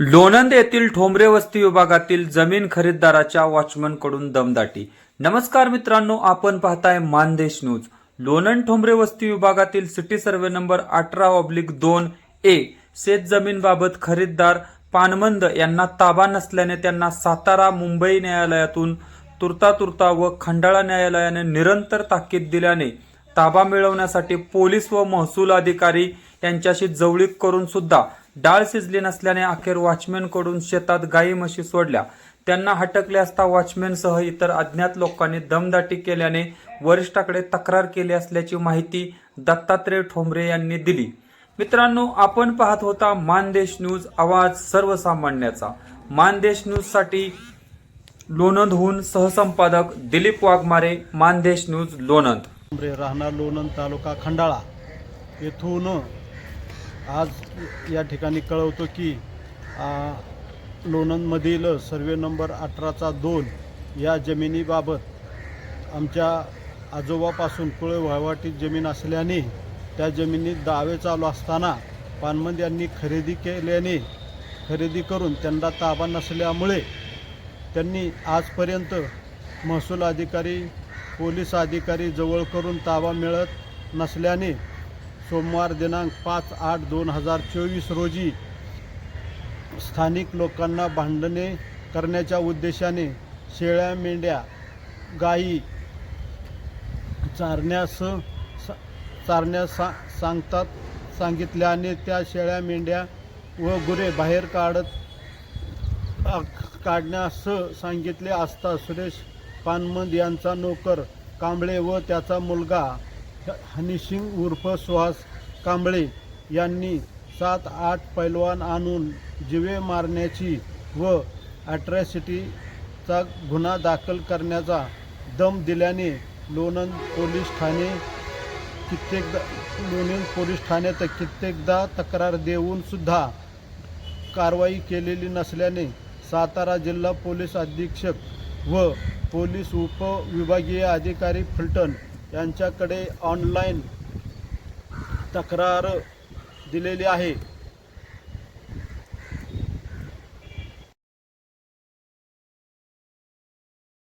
लोणंद येथील ठोंबरे वस्ती विभागातील जमीन खरेदीदाराच्या वॉचमनकडून दमदाटी. नमस्कार मित्रांनो आपण पाहताय मानदेश न्यूज. लोणंद ठोंबरे वस्ती विभागातील सिटी सर्वे नंबर अठरा ऑब्लिक दोन ए शेत जमीनबाबत खरेदीदार पानमंद यांना ताबा नसल्याने त्यांना सातारा मुंबई न्यायालयातून तुर्ता तुर्ता व खंडाळा न्यायालयाने निरंतर ताकीद दिल्याने ताबा मिळवण्यासाठी पोलीस व महसूल अधिकारी यांच्याशी जवळीक करून सुद्धा डाळ शिजली नसल्याने अखेर वॉचमॅनकडून शेतात गायी म्हशी सोडल्या. त्यांना हटकले असता वॉचमॅनसह इतर अज्ञात लोकांनी दमदाटी केल्याने वरिष्ठाकडे तक्रार केली असल्याची माहिती दत्तात्रय ठोंबरे यांनी दिली. मित्रांनो आपण पाहत होता मानदेश न्यूज आवाज सर्वसामान्याचा. मानदेश न्यूजसाठी लोणंदहून सहसंपादक दिलीप वाघमारे मानदेश न्यूज लोणंद. राहणार लोणंद तालुका खंडाळा. येथून आज या ठिकाणी कळवतो की लोणंदमधील सर्वे नंबर अठराचा दोन या जमिनीबाबत आमच्या आजोबापासून कुळे वहिवाटीत जमीन असल्याने त्या जमिनीत दावे चालू असताना पानमंद यांनी खरेदी केल्याने खरेदी करून त्यांना ताबा नसल्यामुळे त्यांनी आजपर्यंत महसूल अधिकारी पोलीस अधिकारी जवळ करून ताबा मिळत नसल्याने सोमवार दिनांक पाच आठ दोन हजार चोवीस रोजी स्थानिक लोकांना भांडणे करण्याच्या उद्देशाने शेळ्या मेंढ्या गायी चारण्यास सा- चारण्यास सा सांगतात. सांगितल्याने त्या शेळ्या मेंढ्या व गुरे बाहेर काढत काढण्यास सांगितले असता सुरेश पानमंद यांचा नोकर कांबळे व त्याचा मुलगा हनीसिंग उर्फ सुहास कांबळे यांनी सात आठ पैलवान आणून जिवे मारण्याची व ॲट्रॅसिटीचा गुन्हा दाखल करण्याचा दम दिल्याने लोणंद पोलीस ठाणे कित्येकदा लोणंद पोलीस ठाण्यात कित्येकदा तक्रार देऊन सुद्धा कारवाई केलेली नसल्याने सातारा जिल्हा पोलीस अधीक्षक व पोलीस उपविभागीय अधिकारी फलटण यांच्याकडे ऑनलाईन तक्रार दिलेली आहे.